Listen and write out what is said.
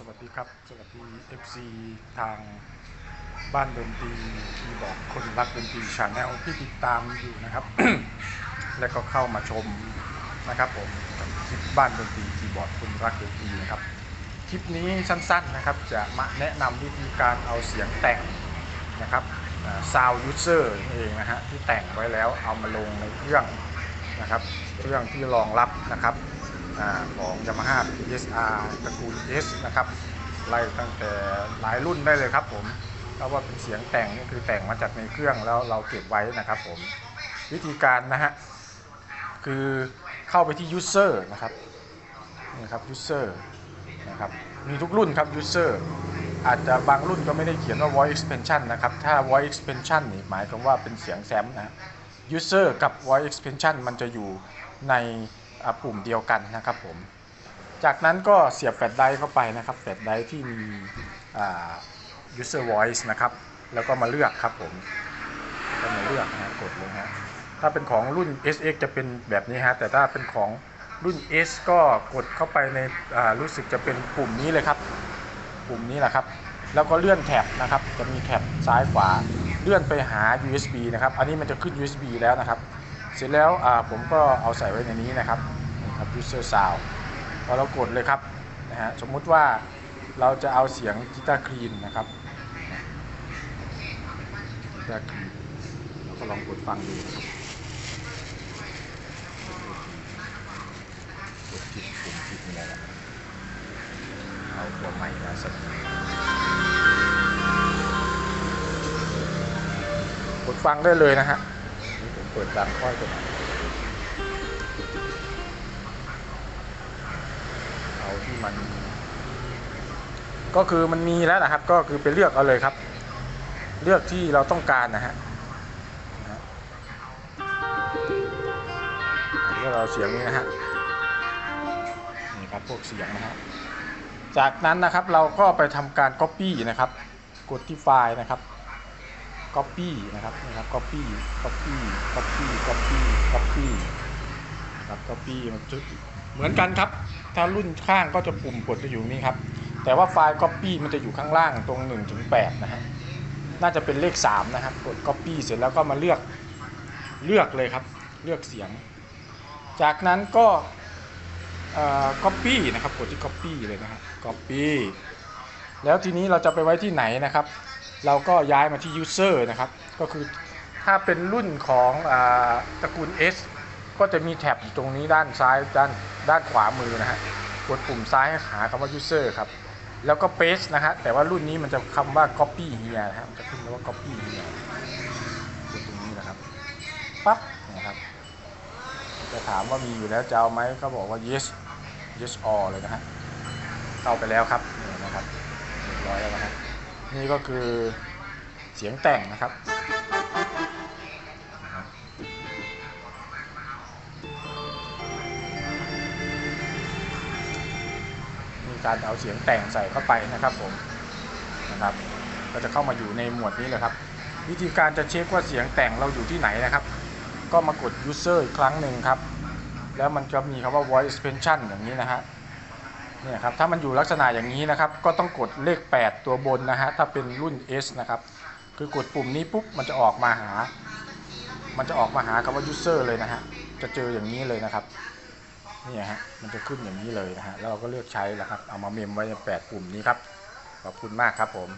สวัสดีครับ สวัสดี FC ทางบ้านดนตรีคีย์บอร์ดคนรักดนตรีชาแนลที่ติดตามอยู่นะครับ และก็เข้ามาชมนะครับผมบคลิปบ้านดนตรีคีย์บอร์ดคนรักดนตรีนะครับ คลิปนี้สั้นๆนะครับ จะมาแนะนำวิธีการเอาเสียงแต่งนะครับซาวยูเซอร์เองนะฮะที่แต่งไว้แล้วเอามาลงในเครื่องนะครับ เครื่องที่รองรับนะครับ ของ Yamaha PSR ตระกูล S นะครับไล่ตั้งแต่หลายรุ่นได้เลยครับผมเพราะว่าเป็นเสียงแต่งนี่คือแต่งมาจากในเครื่องแล้วเราเก็บไว้นะครับผมวิธีการนะฮะคือเข้าไปที่ User นะครับนี่ครับ User นะครับมีทุกรุ่นครับ User อาจจะบางรุ่นก็ไม่ได้เขียนว่า voice expansion นะครับ ถ้า voice expansion นี่หมายความว่าเป็นเสียงแซมนะ user กับ voice expansion มันจะอยู่ใน ปุ่มเดียวกันนะครับผม จากนั้นก็เสียบแฟลชไดร์เข้าไปนะครับแฟลชไดร์ที่มี user voice นะครับ แล้วก็มาเลือกครับผมก็มาเลือกนะกดเลยฮะถ้าเป็นของรุ่น SX จะเป็นแบบนี้ฮะแต่ถ้าเป็นของรุ่น S ก็กดเข้าไปในรู้สึกจะเป็นปุ่มนี้เลยครับ ปุ่มนี้แหละครับ แล้วก็เลื่อนแท็บนะครับ จะมีแท็บซ้ายขวา เลื่อนไปหา USB นะครับ อันนี้มันจะขึ้น USB แล้วนะครับ เสร็จแล้วผมก็เอาใส่ไว้ในนี้นะครับ ครับ user sound พอเรากดเลยครับนะฮะสมมุติว่าเราจะเอาเสียงกีตาร์คลีนนะครับกีตาร์คลีนเราก็ลองกดฟังดูนะครับกดผิดปุ่มผิดนี่แหละเอาตัวใหม่มาส่กดฟังได้เลยนะฮะนี่ผมเปิดดังค่อยกด ก็คือมันมีแล้วนะครับ ก็คือไปเลือกเอาเลยครับ เลือกที่เราต้องการนะฮะนะฮะอันนี้เราเสียงนี้นะฮะนี่ครับพวกเสียงนะฮะจากนั้นนะครับเราก็ไปทำการ Copy นะครับ กดที่ไฟล์นะครับ Copy นะครับนี่ครับ Copy Copy Copy Copy Copy ครับ Copy มันจะเหมือนกันครับ ถ้ารุ่นข้างก็จะปุ่มกดจะอยู่นี่ครับ แต่ว่าไฟล์ Copy มันจะอยู่ข้างล่างตรง1ถึง8นะฮะน่าจะเป็นเลข 3 นะครับ กด Copy เสร็จแล้วก็มาเลือกเลือกเลยครับ เลือกเสียง จากนั้นก็อ่อ Copy นะครับกดที่ Copy เลยนะครับ Copy แล้วทีนี้เราจะไปไว้ที่ไหนนะครับ เราก็ย้ายมาที่ User นะครับ ก็คือถ้าเป็นรุ่นของอตระกูล S ก็จะมีแท็บอยู่ตรงนี้ด้านซ้ายด้านด้านขวามือนะฮะกดปุ่มซ้ายให้หาคำว่า user ครับ แล้วก็ paste นะฮะแต่ว่ารุ่นนี้มันจะคำว่า copy here นะครับจะขึ้นคำว่า copy here ตรงนี้นะครับปั๊บนะครับจะถามว่ามีอยู่แล้วจะเอาไหมก็บอกว่า yes yes all เลยนะฮะเข้าไปแล้วครับนี่นะครับเรียบร้อยแล้วนะครับนี่ก็คือเสียงแต่งนะครับ การเอาเสียงแต่งใส่เข้าไปนะครับผมนะครับ ก็จะเข้ามาอยู่ในหมวดนี้เลยครับ วิธีการจะเช็คว่าเสียงแต่งเราอยู่ที่ไหนนะครับ ก็มากด user อีกครั้งหนึ่งครับ แล้วมันจะมีคำว่า voice expansion อย่างนี้นะฮะเนี่ยครับถ้ามันอยู่ลักษณะอย่างนี้นะครับ ก็ต้องกดเลข 8 ตัวบนนะฮะถ้าเป็นรุ่น S นะครับ คือกดปุ่มนี้ปุ๊บมันจะออกมาหา มันจะออกมาหาคำว่า user เลยนะฮะจะเจออย่างนี้เลยนะครับ นี่ฮะมันจะขึ้นอย่างนี้เลยนะฮะแล้วเราก็เลือกใช้แล้วครับ เอามาเมมไว้ใน8ปุ่มนี้ครับขอบคุณมากครับผม